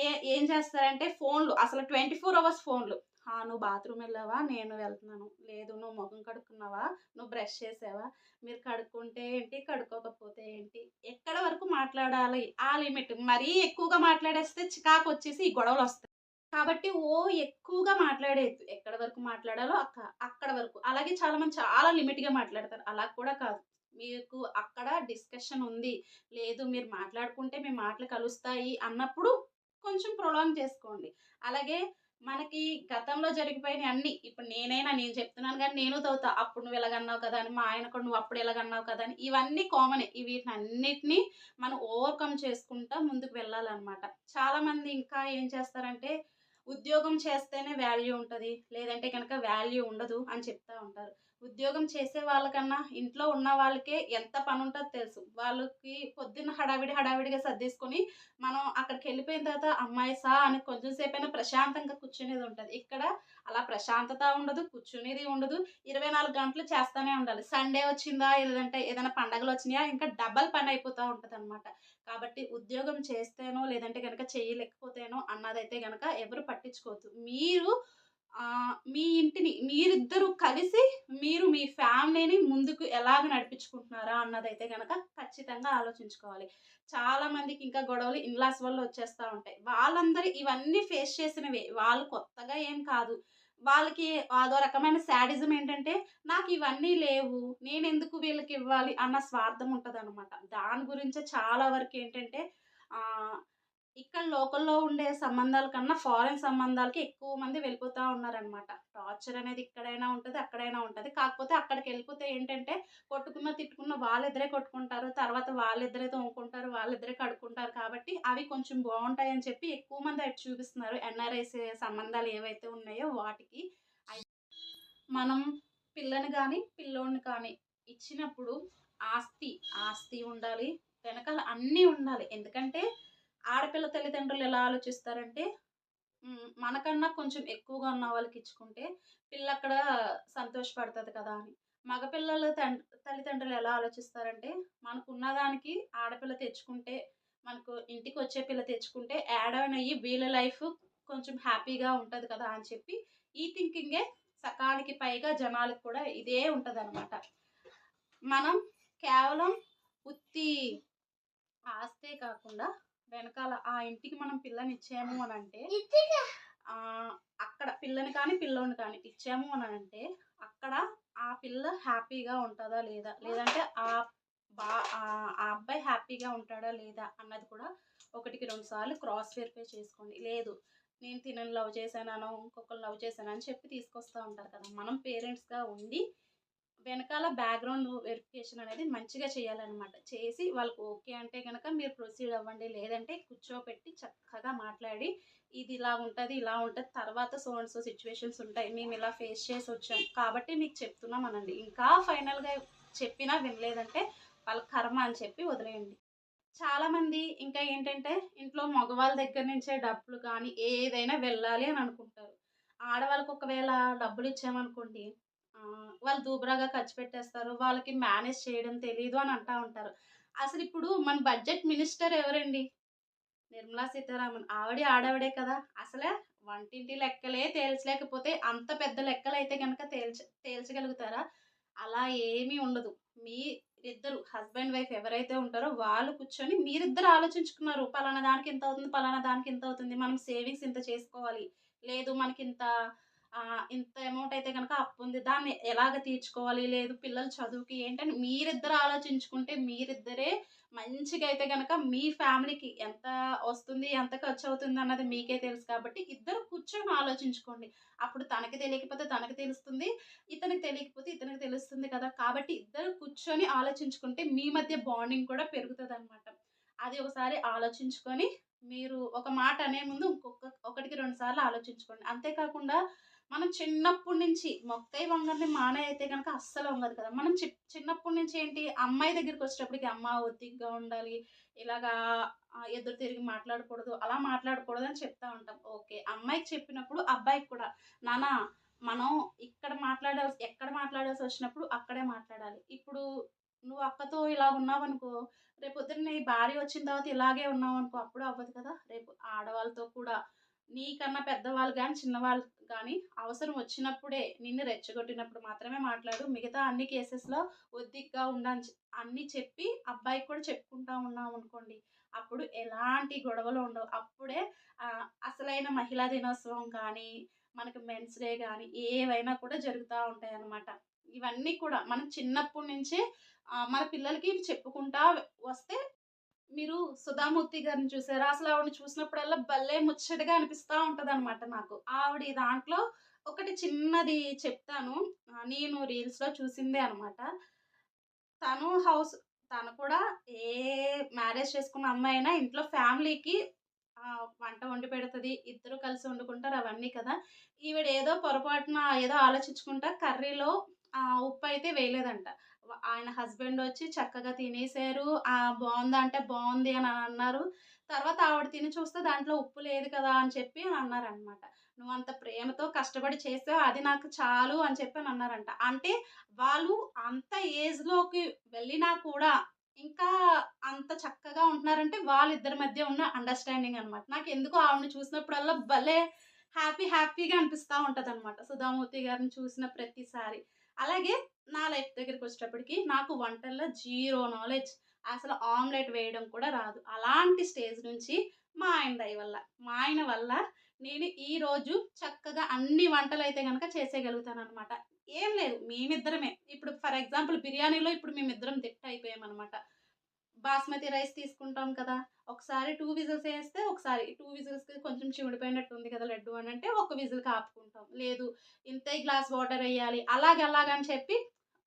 ఏ ఏం చేస్తారంటే ఫోన్లు అసలు ట్వంటీ ఫోర్ అవర్స్ ఫోన్లు. నువ్వు బాత్రూమ్ వెళ్ళావా? నేను వెళ్తున్నాను. లేదు నువ్వు ముఖం కడుక్కున్నావా? నువ్వు బ్రష్ చేసావా? మీరు కడుక్కుంటే ఏంటి? కడుక్కోకపోతే ఏంటి? ఎక్కడ వరకు మాట్లాడాలి? ఆ లిమిట్. మరీ ఎక్కువగా మాట్లాడేస్తే చికాకు వచ్చేసి ఈ గొడవలు వస్తాయి. కాబట్టి ఓ ఎక్కువగా మాట్లాడేది ఎక్కడ వరకు మాట్లాడాలో అక్క అక్కడ వరకు. అలాగే చాలా మంది చాలా లిమిట్గా మాట్లాడతారు. అలా కూడా కాదు. మీకు అక్కడ డిస్కషన్ ఉంది. లేదు మీరు మాట్లాడుకుంటే మీ మాటలు కలుస్తాయి అన్నప్పుడు కొంచెం ప్రొలాంగ్ చేసుకోండి. అలాగే మనకి గతంలో జరిగిపోయిన అన్ని. ఇప్పుడు నేనైనా నేను చెప్తున్నాను కానీ నేను తవ్వుతా. అప్పుడు నువ్వు ఎలాగన్నావు కదా అని మా ఆయన కూడా నువ్వు అప్పుడు ఎలాగన్నావు కదా అని. ఇవన్నీ కామనే వీటిని అన్నిటినీ మనం ఓవర్కమ్ చేసుకుంటా ముందుకు వెళ్ళాలన్నమాట. చాలామంది ఇంకా ఏం చేస్తారంటే ఉద్యోగం చేస్తేనే వాల్యూ ఉంటుంది. లేదంటే కనుక వాల్యూ ఉండదు అని చెప్తా ఉంటారు. ఉద్యోగం చేసే వాళ్ళకన్నా ఇంట్లో ఉన్న వాళ్ళకే ఎంత పని ఉంటుందో తెలుసు. వాళ్ళకి పొద్దున్న హడావిడి హడావిడిగా సర్దేసుకొని మనం అక్కడికి వెళ్ళిపోయిన తర్వాత అమ్మాయి సా అని కొంచెం సేపైనా ప్రశాంతంగా కూర్చునేది ఉంటుంది. ఇక్కడ అలా ప్రశాంతత ఉండదు కూర్చునేది ఉండదు. ఇరవై నాలుగు గంటలు చేస్తూనే ఉండాలి. సండే వచ్చిందా లేదంటే ఏదైనా పండగలు వచ్చినాయా ఇంకా డబల్ పని అయిపోతూ ఉంటుంది అనమాట కాబట్టి ఉద్యోగం చేస్తేనో లేదంటే కనుక చేయలేకపోతేనో అన్నదైతే కనుక ఎవరు పట్టించుకోవద్దు. మీరు మీ ఇంటిని మీరిద్దరూ కలిసి మీరు మీ ఫ్యామిలీని ముందుకు ఎలాగ నడిపించుకుంటున్నారా అన్నదైతే కనుక ఖచ్చితంగా ఆలోచించుకోవాలి. చాలా మందికి ఇంకా గొడవలు ఇన్లాస్ వల్ల వచ్చేస్తూ ఉంటాయి. వాళ్ళందరూ ఇవన్నీ ఫేస్ చేసినవే. వాళ్ళు కొత్తగా ఏం కాదు. వాళ్ళకి అదో రకమైన శాడిజం ఏంటంటే నాకు ఇవన్నీ లేవు నేను ఎందుకు వీళ్ళకి ఇవ్వాలి అన్న స్వార్థం ఉంటుంది అనమాట దాని గురించే చాలా వరకు ఏంటంటే ఇక్కడ లోకల్లో ఉండే సంబంధాల కన్నా ఫారెన్ సంబంధాలకి ఎక్కువ మంది వెళ్ళిపోతూ ఉన్నారనమాట టార్చర్ అనేది ఇక్కడైనా ఉంటుంది అక్కడైనా ఉంటుంది. కాకపోతే అక్కడికి వెళ్ళిపోతే ఏంటంటే కొట్టుకున్న తిట్టుకున్న వాళ్ళిద్దరే కొట్టుకుంటారు. తర్వాత వాళ్ళిద్దరే తోముకుంటారు వాళ్ళిద్దరే కడుక్కుంటారు. కాబట్టి అవి కొంచెం బాగుంటాయి అని చెప్పి ఎక్కువ మంది అటు చూపిస్తున్నారు. ఎన్ఆర్ఐస్ సంబంధాలు ఏవైతే ఉన్నాయో వాటికి. మనం పిల్లని కానీ పిల్లోని కానీ ఇచ్చినప్పుడు ఆస్తి ఆస్తి ఉండాలి. వెనకాల అన్నీ ఉండాలి. ఎందుకంటే ఆడపిల్ల తల్లిదండ్రులు ఎలా ఆలోచిస్తారంటే మనకన్నా కొంచెం ఎక్కువగా ఉన్న వాళ్ళకి ఇచ్చుకుంటే పిల్ల అక్కడ సంతోషపడుతుంది కదా అని. మగపిల్లల తల్లిదండ్రులు ఎలా ఆలోచిస్తారంటే మనకు ఉన్నదానికి ఆడపిల్ల తెచ్చుకుంటే మనకు ఇంటికి వచ్చే పిల్ల తెచ్చుకుంటే యాడ్ ఆన్ అయ్యి వీళ్ళ లైఫ్ కొంచెం హ్యాపీగా ఉంటుంది కదా అని చెప్పి ఈ థింకింగే సకానికి పైగా జనాలకు కూడా ఇదే ఉంటుంది అనమాట మనం కేవలం ఉత్తి ఆస్తే కాకుండా వెనకాల ఆ ఇంటికి మనం పిల్లని ఇచ్చాము అని అంటే అక్కడ పిల్లని కానీ పిల్లోని కానీ ఇచ్చాము అని అంటే అక్కడ ఆ పిల్ల హ్యాపీగా ఉంటుందా లేదా? లేదంటే ఆ బా ఆ ఆ అబ్బాయి హ్యాపీగా ఉంటాడా లేదా అన్నది కూడా ఒకటికి రెండు సార్లు క్రాస్ వెరిఫై చేసుకోండి. లేదు నేను తినని లవ్ చేశానో ఇంకొకరు లవ్ చేశాను అని చెప్పి తీసుకొస్తూ ఉంటారు కదా. మనం పేరెంట్స్గా ఉండి వెనకాల బ్యాక్గ్రౌండ్ వెరిఫికేషన్ అనేది మంచిగా చేయాలన్నమాట. చేసి వాళ్ళకి ఓకే అంటే కనుక మీరు ప్రొసీడ్ అవ్వండి. లేదంటే కూర్చోపెట్టి చక్కగా మాట్లాడి ఇది ఇలా ఉంటుంది ఇలా ఉంటుంది తర్వాత సో అండ్ సో సిచ్యువేషన్స్ ఉంటాయి. మేము ఇలా ఫేస్ చేసి వచ్చాం. కాబట్టి మీకు చెప్తున్నాం అనండి. ఇంకా ఫైనల్గా చెప్పినా వినలేదంటే వాళ్ళ కర్మ అని చెప్పి వదిలేయండి. చాలామంది ఇంకా ఏంటంటే ఇంట్లో మగవాళ్ళ దగ్గర నుంచే డబ్బులు కానీ ఏదైనా వెళ్ళాలి అని అనుకుంటారు. ఆడవాళ్ళకి ఒకవేళ డబ్బులు ఇచ్చామనుకోండి వాళ్ళు దూబరాగా ఖర్చు పెట్టేస్తారు వాళ్ళకి మేనేజ్ చేయడం తెలియదు అని అంటా ఉంటారు. అసలు ఇప్పుడు మన బడ్జెట్ మినిస్టర్ ఎవరండి? నిర్మలా సీతారామన్. ఆవిడ ఆడవిడే కదా. అసలే వంటింటి లెక్కలే తేల్చలేకపోతే అంత పెద్ద లెక్కలు అయితే కనుక తేల్చ తేల్చగలుగుతారా? అలా ఏమీ ఉండదు. మీ ఇద్దరు హస్బెండ్ వైఫ్ ఎవరైతే ఉంటారో వాళ్ళు కూర్చొని మీరిద్దరు ఆలోచించుకున్నారు. పలానా దానికి ఇంత అవుతుంది పలానా దానికి ఇంత అవుతుంది మనం సేవింగ్స్ ఇంత చేసుకోవాలి. లేదు మనకి ఇంత ఇంత అమౌంట్ అయితే గనక అప్పుంది. దాన్ని ఎలాగ తీర్చుకోవాలి? లేదు పిల్లల చదువుకి ఏంటని మీరిద్దరు ఆలోచించుకుంటే మీరిద్దరే మంచిగా అయితే కనుక మీ ఫ్యామిలీకి ఎంత వస్తుంది? ఎంత ఖర్చు అవుతుంది అన్నది మీకే తెలుసు కాబట్టి ఇద్దరు కూర్చొని ఆలోచించుకోండి. అప్పుడు తనకి తెలియకపోతే తనకి తెలుస్తుంది. ఇతనికి తెలియకపోతే ఇతనికి తెలుస్తుంది కదా! కాబట్టి ఇద్దరు కూర్చొని ఆలోచించుకుంటే మీ మధ్య బాండింగ్ కూడా పెరుగుతుంది అనమాట అది ఒకసారి ఆలోచించుకొని మీరు ఒక మాట అనే ముందు ఇంకొక ఒకటికి రెండు సార్లు ఆలోచించుకోండి. అంతేకాకుండా మనం చిన్నప్పటి నుంచి మొక్కై వంగనిది మానే అయితే కనుక అస్సలు వంగదు కదా! మనం చి చిన్నప్పటి నుంచి ఏంటి అమ్మాయి దగ్గరికి వచ్చేటప్పటికి అమ్మ ఒత్తిగ్గా ఉండాలి. ఇలాగా ఎదురు తిరిగి మాట్లాడకూడదు. అలా మాట్లాడకూడదని చెప్తా ఉంటాం. ఓకే. అమ్మాయికి చెప్పినప్పుడు అబ్బాయికి కూడా నానా మనం ఇక్కడ మాట్లాడాల్సి ఎక్కడ మాట్లాడాల్సి వచ్చినప్పుడు అక్కడే మాట్లాడాలి. ఇప్పుడు నువ్వు అక్కతో ఇలాగున్నావనుకో, రేపొద్దున నీ భార్య వచ్చిన తర్వాత ఇలాగే ఉన్నావు అనుకో అప్పుడు అవ్వదు కదా! రేపు ఆడవాళ్ళతో కూడా నీకన్నా పెద్దవాళ్ళు కానీ చిన్నవాళ్ళు కానీ అవసరం వచ్చినప్పుడే నిన్ను రెచ్చగొట్టినప్పుడు మాత్రమే మాట్లాడు. మిగతా అన్ని కేసెస్‌లో ఒద్దిగ్గా ఉండని అన్ని అన్నీ చెప్పి అబ్బాయికి కూడా చెప్పుకుంటా ఉన్నామనుకోండి, అప్పుడు ఎలాంటి గొడవలు ఉండవు. అప్పుడే అసలైన మహిళా దినోత్సవం కానీ, మనకు మెన్స్ డే కానీ ఏవైనా కూడా జరుగుతూ ఉంటాయి అన్నమాట ఇవన్నీ కూడా మనం చిన్నప్పటి నుంచే మన పిల్లలకి చెప్పుకుంటా వస్తే మీరు 'సుధామూర్తి' గారిని చూసారు అసలు ఆవిడని చూసినప్పుడల్లా భలే ముచ్చటగా ఉంటుంది అనమాట నాకు. ఆవిడ దాంట్లో ఒకటి చిన్నది చెప్తాను. నేను రీల్స్‌లో చూసిందే అనమాట. తను హౌస్ తను కూడా ఏ మ్యారేజ్ చేసుకున్న అమ్మాయి అయినా ఇంట్లో ఫ్యామిలీకి వంట వండి పెడుతుంది ఇద్దరు కలిసి వండుకుంటారు అవన్నీ కదా! ఈవిడ ఏదో పొరపాటున ఏదో ఆలోచించుకుంటా కర్రీలో ఉప్పు అయితే వేయలేదంట. ఆయన హస్బెండ్ వచ్చి చక్కగా తినేసారు. బాగుందా అంటే బాగుంది అని అన్నారు. తర్వాత ఆవిడ తిని చూస్తే దాంట్లో ఉప్పు లేదు కదా! అని చెప్పి అన్నారనమాట. అంత ప్రేమతో కష్టపడి చేసావు అది నాకు చాలు అని చెప్పి అని అన్నారంట. అంటే వాళ్ళు అంత ఏజ్‌లోకి వెళ్ళినా కూడా ఇంకా అంత చక్కగా ఉంటున్నారంటే వాళ్ళిద్దరి మధ్య ఉన్న అండర్‌స్టాండింగ్ అనమాట. నాకు ఎందుకు ఆవిడని చూసినప్పుడల్లా భలే హ్యాపీ హ్యాపీగా అనిపిస్తూ ఉంటుంది అనమాట 'సుధామూర్తి' గారిని చూసిన ప్రతిసారి. అలాగే నా లైఫ్ దగ్గరికి వచ్చేటప్పటికి నాకు వంటల్లో జీరో నాలెడ్జ్. అసలు ఆమ్లెట్ వేయడం కూడా రాదు. అలాంటి స్టేజ్ నుంచి మా ఆయన దయ వల్ల, మా ఆయన వల్ల నేను ఈరోజు చక్కగా అన్ని వంటలైతే కనుక చేసేయగలుగుతాననమాట. ఏం లేదు మేమిద్దరమే. ఇప్పుడు ఫర్ ఎగ్జాంపుల్ బిర్యానీలో ఇప్పుడు మేమిద్దరం దిట్టయిపోయామనమాట. బాస్మతి రైస్ తీసుకుంటాం కదా! ఒకసారి టూ విజిల్స్ వేస్తే ఒకసారి టూ విజిల్స్‌కి కొంచెం చిమిడిపోయినట్టు ఉంది కదా లడ్డు అనంటే ఒక విజిల్ కాపుకుంటాం లేదు ఇంతే గ్లాస్ వాటర్ వేయాలి అలాగ అలాగని చెప్పి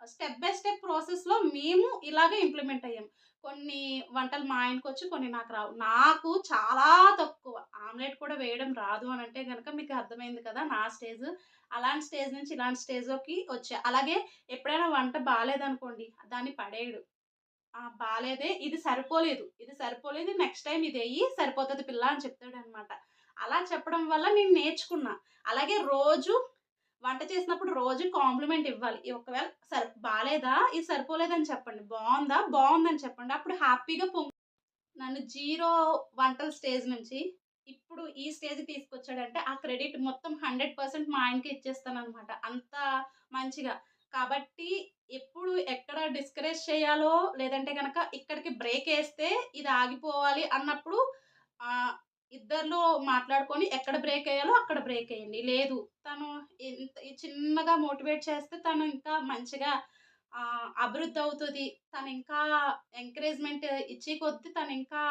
స్టెప్ బై స్టెప్ ప్రాసెస్‌లో మేము ఇలాగే ఇంప్లిమెంట్ అయ్యాం. కొన్ని వంటలు మా ఆయనకొచ్చు, కొన్ని నాకు రావు. నాకు చాలా తక్కువ. ఆమ్లెట్ కూడా వేయడం రాదు అనంటే కనుక మీకు అర్థమైంది కదా! నా స్టేజ్. అలాంటి స్టేజ్ నుంచి ఇలాంటి స్టేజ్‌లోకి వచ్చా. అలాగే ఎప్పుడైనా వంట బాగాలేదనుకోండి దాన్ని పడేయడు. బాగాలేదే ఇది సరిపోలేదు. ఇది సరిపోలేదు. నెక్స్ట్ టైం ఇది అయ్యి సరిపోతుంది పిల్ల అని చెప్తాడనమాట. అలా చెప్పడం వల్ల నేను నేర్చుకున్నా. అలాగే రోజు వంట చేసినప్పుడు రోజు కాంప్లిమెంట్ ఇవ్వాలి. ఒకవేళ సరి బాగాలేదా ఇది సరిపోలేదని చెప్పండి. బాగుందా బాగుందని చెప్పండి. అప్పుడు హ్యాపీగా పొంగు నన్ను జీరో వంటల స్టేజ్ నుంచి ఇప్పుడు ఈ స్టేజ్‌కి తీసుకొచ్చాడంటే ఆ క్రెడిట్ మొత్తం 100% మా ఆయనకి ఇచ్చేస్తాను అనమాట అంత మంచిగా. కాబట్టి ఎప్పుడు ఎక్కడ డిస్కరేజ్ చేయాలో లేదంటే కనుక ఇక్కడికి బ్రేక్ వేస్తే ఇది ఆగిపోవాలి అన్నప్పుడు ఇద్దరిలో మాట్లాడుకొని ఎక్కడ బ్రేక్ అయ్యాలో అక్కడ బ్రేక్ అయ్యండి లేదు తను ఇంత చిన్నగా మోటివేట్ చేస్తే తను ఇంకా మంచిగా అభివృద్ధి అవుతుంది తను ఇంకా ఎంకరేజ్‌మెంట్ ఇచ్చే కొద్దీ ఇంకా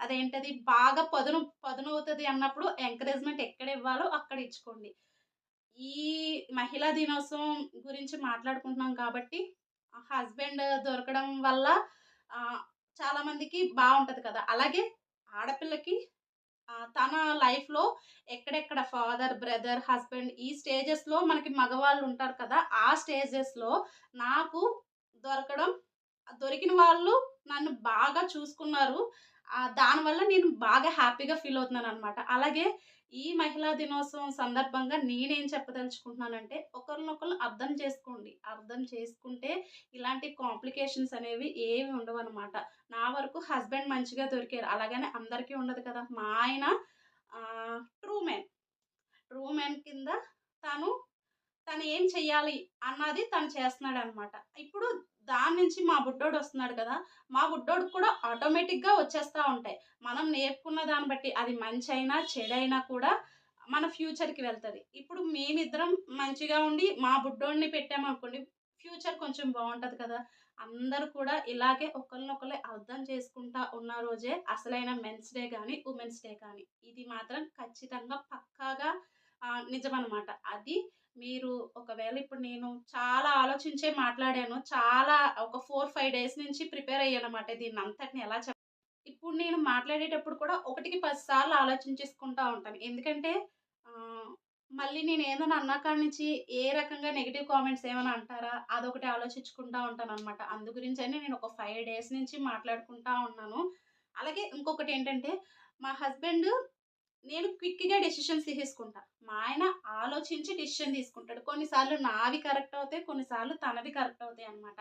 అదేంటది బాగా పదును పదునవుతుంది అన్నప్పుడు ఎంకరేజ్‌మెంట్ ఎక్కడ ఇవ్వాలో అక్కడ ఇచ్చుకోండి. ఈ మహిళా దినోత్సవం గురించి మాట్లాడుకుంటున్నాం కాబట్టి హస్బెండ్ దొరకడం వల్ల చాలామందికి బాగుంటుంది కదా! అలాగే ఆడపిల్లకి తన లైఫ్‌లో ఎక్కడెక్కడ ఫాదర్, బ్రదర్, హస్బెండ్ ఈ స్టేజెస్‌లో మనకి మగవాళ్ళు ఉంటారు కదా! ఆ స్టేజెస్‌లో నాకు దొరకడం దొరికిన వాళ్ళు నన్ను బాగా చూసుకున్నారు. దానివల్ల నేను బాగా హ్యాపీగా ఫీల్ అవుతున్నాను అనమాట అలాగే ఈ మహిళా దినోత్సవం సందర్భంగా నేనేం చెప్పదలుచుకుంటున్నానంటే ఒకరినొకరు అర్థం చేసుకోండి. అర్థం చేసుకుంటే ఇలాంటి కాంప్లికేషన్స్ అనేవి ఏవి ఉండవనమాట. నా వరకు హస్బెండ్ మంచిగా దొరికారు. అలాగనే అందరికీ ఉండదు కదా! మా ఆయన ట్రూ మెన్. ట్రూ మెన్ కింద తను తను ఏం చెయ్యాలి అన్నది తను చేస్తున్నాడనమాట. ఇప్పుడు దాని నుంచి మా బుడ్డోడొస్తున్నాడు కదా! మా బుడ్డోడికి కూడా ఆటోమేటిక్‌గా వచ్చేస్తూ ఉంటాయి. మనం నేర్పుకున్న దాన్ని బట్టి అది మంచి అయినా చెడైనా కూడా మన ఫ్యూచర్‌కి వెళ్తుంది ఇప్పుడు మేమిద్దరం మంచిగా ఉండి మా బుడ్డోడిని పెట్టామనుకోండి ఫ్యూచర్ కొంచెం బాగుంటుంది కదా! అందరూ కూడా ఇలాగే ఒకరినొకరు అర్థం చేసుకుంటా ఉన్న రోజే అసలైన మెన్స్ డే కానీ ఉమెన్స్ డే కానీ. ఇది మాత్రం ఖచ్చితంగా పక్కాగా ఆహ్, నిజమనమాట. అది మీరు ఒకవేళ ఇప్పుడు నేను చాలా ఆలోచించే మాట్లాడాను. చాలా ఒక 4, 5 డేస్ నుంచి ప్రిపేర్ అయ్యానమాట దీన్ని అంతటిని ఎలా చెప్ప ఇప్పుడు నేను మాట్లాడేటప్పుడు కూడా ఒకటికి పది సార్లు ఆలోచించేసుకుంటా ఉంటాను. ఎందుకంటే మళ్ళీ నేను ఏదైనా అన్నా కాడి నుంచి ఏ రకంగా నెగిటివ్ కామెంట్స్ ఏమైనా అంటారా? అదొకటి ఆలోచించుకుంటా ఉంటాననమాట. అందు గురించైనా నేను ఒక ఫైవ్ డేస్ నుంచి మాట్లాడుకుంటా ఉన్నాను. అలాగే ఇంకొకటి ఏంటంటే మా హస్బెండ్ నేను క్విక్‌గా డెసిషన్స్ తీసేసుకుంటా. మా ఆయన ఆలోచించి డెసిషన్ తీసుకుంటాడు. కొన్నిసార్లు నావి కరెక్ట్ అవుతాయి. కొన్నిసార్లు తనవి కరెక్ట్ అవుతాయి అనమాట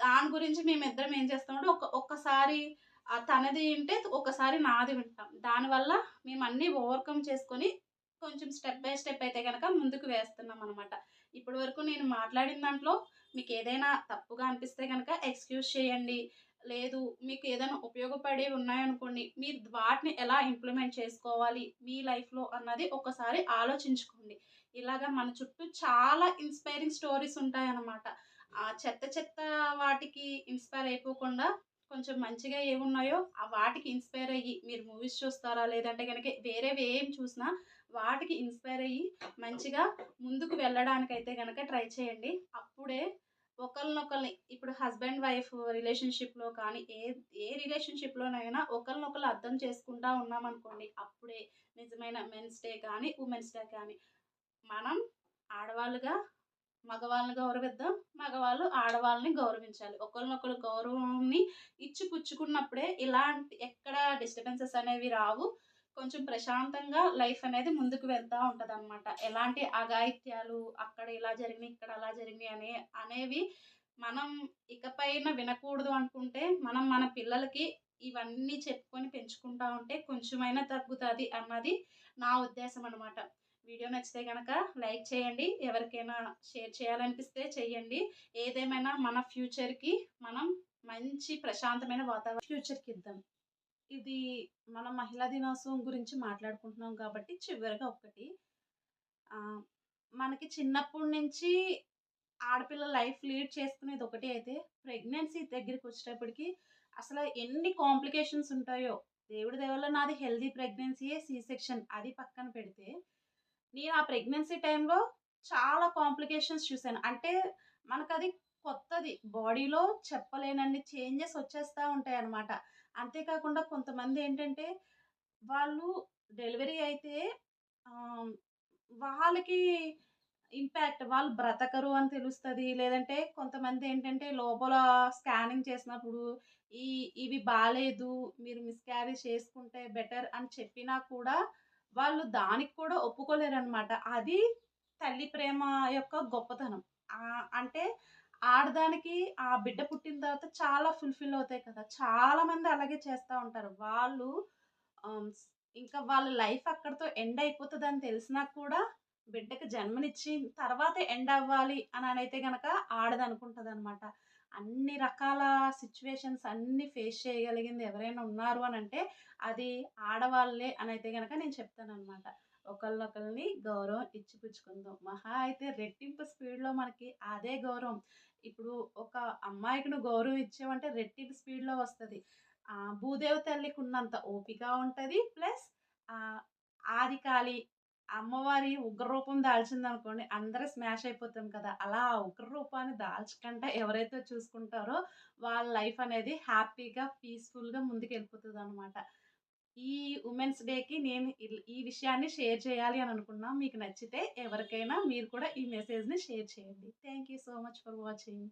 దాని గురించి మేమిద్దరం ఏం చేస్తామంటే ఒక ఒక్కసారి తనది వింటే ఒకసారి నాది వింటాం. దానివల్ల మేము అన్నీ ఓవర్‌కమ్ చేసుకొని కొంచెం స్టెప్ బై స్టెప్ అయితే కనుక ముందుకు వేస్తున్నామనమాట. ఇప్పటి వరకు నేను మాట్లాడిన దాంట్లో మీకు ఏదైనా తప్పుగా అనిపిస్తే కనుక ఎక్స్‌క్యూజ్ చేయండి. లేదు మీకు ఏదైనా ఉపయోగపడేవి ఉన్నాయనుకోండి, మీరు వాటిని ఎలా ఇంప్లిమెంట్ చేసుకోవాలి మీ లైఫ్‌లో అన్నది ఒకసారి ఆలోచించుకోండి. ఇలాగ మన చుట్టూ చాలా ఇన్‌స్పైరింగ్ స్టోరీస్ ఉంటాయన్నమాట. ఆ చెత్త చెత్త వాటికి ఇన్‌స్పైర్ అయిపోకుండా కొంచెం మంచిగా ఏమున్నాయో ఆ వాటికి ఇన్‌స్పైర్ అయ్యి మీరు మూవీస్ చూస్తారా? లేదంటే గనక వేరేవి ఏం చూసినా వాటికి ఇన్‌స్పైర్ అయ్యి మంచిగా ముందుకు వెళ్ళడానికైతే కనుక ట్రై చేయండి. అప్పుడే ఒకరినొకరిని ఇప్పుడు హస్బెండ్, వైఫ్ రిలేషన్‌షిప్‌లో కానీ ఏ ఏ రిలేషన్‌షిప్‌లోనైనా ఒకరినొకరు అర్థం చేసుకుంటా ఉన్నామనుకోండి. అప్పుడే నిజమైన మెన్స్ డే కానీ, ఉమెన్స్ డే కానీ మనం ఆడవాళ్ళుగా మగవాళ్ళని గౌరవిద్దాం. మగవాళ్ళు ఆడవాళ్ళని గౌరవించాలి. ఒకరినొకరు గౌరవంని ఇచ్చి పుచ్చుకున్నప్పుడే ఇలాంటి ఎక్కడ డిస్టర్బెన్సెస్ అనేవి రావు. కొంచెం ప్రశాంతంగా లైఫ్ అనేది ముందుకు వెళ్తూ ఉంటుంది అనమాట ఎలాంటి అఘాయిత్యాలు అక్కడ ఇలా జరిగినాయి, ఇక్కడ అలా జరిగినాయి అనే అనేవి మనం ఇకపైన వినకూడదు అనుకుంటే మనం మన పిల్లలకి ఇవన్నీ చెప్పుకొని పెంచుకుంటా ఉంటే కొంచెమైనా తగ్గుతుంది అన్నది నా ఉద్దేశం అనమాట. వీడియో నచ్చితే కనుక లైక్ చేయండి. ఎవరికైనా షేర్ చేయాలనిపిస్తే చేయండి ఏదేమైనా మన ఫ్యూచర్‌కి మనం మంచి ప్రశాంతమైన వాతావరణం ఫ్యూచర్కి ఇద్దాం ఇది మన మహిళా దినోత్సవం గురించి మాట్లాడుకుంటున్నాం కాబట్టి చివరిగా ఒకటి మనకి చిన్నప్పటి నుంచి ఆడపిల్ల లైఫ్ లీడ్ చేసుకునేది ఒకటి అయితే ప్రెగ్నెన్సీ దగ్గరికి వచ్చేటప్పటికి అసలు ఎన్ని కాంప్లికేషన్స్ ఉంటాయో దేవుడి దేవుళ్ళ నాది హెల్తీ ప్రెగ్నెన్సీయే సి సెక్షన్ అది పక్కన పెడితే నేను ఆ ప్రెగ్నెన్సీ టైంలో చాలా కాంప్లికేషన్స్ చూసాను. అంటే మనకది కొత్తది. బాడీలో చెప్పలేనన్ని చేంజెస్ వచ్చేస్తూ ఉంటాయి అన్నమాట అంతేకాకుండా కొంతమంది ఏంటంటే వాళ్ళు డెలివరీ అయితే వాళ్ళకి ఇంపాక్ట్ వాళ్ళు బ్రతకరు అని తెలుస్తుంది లేదంటే కొంతమంది ఏంటంటే లోపల స్కానింగ్ చేసినప్పుడు ఈ ఇవి బాగాలేదు మీరు మిస్‌క్యారేజ్ చేసుకుంటే బెటర్ అని చెప్పినా కూడా వాళ్ళు దానికి కూడా ఒప్పుకోలేరు అనమాట అది తల్లి ప్రేమ యొక్క గొప్పతనం. అంటే ఆడదానికి ఆ బిడ్డ పుట్టిన తర్వాత చాలా ఫుల్‌ఫిల్ అవుతాయి కదా! చాలామంది అలాగే చేస్తూ ఉంటారు. వాళ్ళు ఇంకా వాళ్ళ లైఫ్ అక్కడితో ఎండ్ అని తెలిసినా కూడా బిడ్డకి జన్మనిచ్చిన తర్వాత ఎండ్ అవ్వాలి అని అయితే కనుక గనక అనమాట అన్ని రకాల సిచ్యువేషన్స్ అన్నీ ఫేస్ చేయగలిగింది ఎవరైనా ఉన్నారు అని అంటే అది ఆడవాళ్ళే అని అయితే కనుక నేను చెప్తాననమాట. ఒకళ్ళనొకళ్ళని గౌరవం ఇచ్చిపుచ్చుకుందాం. మహా అయితే రెట్టింపు స్పీడ్‌లో మనకి అదే గౌరవం. ఇప్పుడు ఒక అమ్మాయికి నువ్వు గౌరవం ఇచ్చావంటే రెట్టింపు స్పీడ్‌లో వస్తుంది. భూదేవ తల్లికి ఉన్నంత ఓపిక ఉంటుంది. ప్లస్ ఆది ఆదికాళి అమ్మవారి ఉగ్ర రూపం దాల్చిందనుకోండి అందరూ స్మాష్ అయిపోతాం కదా! అలా ఆ ఉగ్ర రూపాన్ని దాల్చకుండా ఎవరైతే చూసుకుంటారో వాళ్ళ లైఫ్ అనేది హ్యాపీగా, పీస్‌ఫుల్‌గా ముందుకు వెళ్ళిపోతుందనమాట ఈ ఉమెన్స్ డేకి నేను ఈ విషయాన్ని షేర్ చేయాలి అని అనుకున్నాను మీకు నచ్చితే ఎవరికైనా మీరు కూడా ఈ మెసేజ్‌ని షేర్ చేయండి. Thank you so much for watching.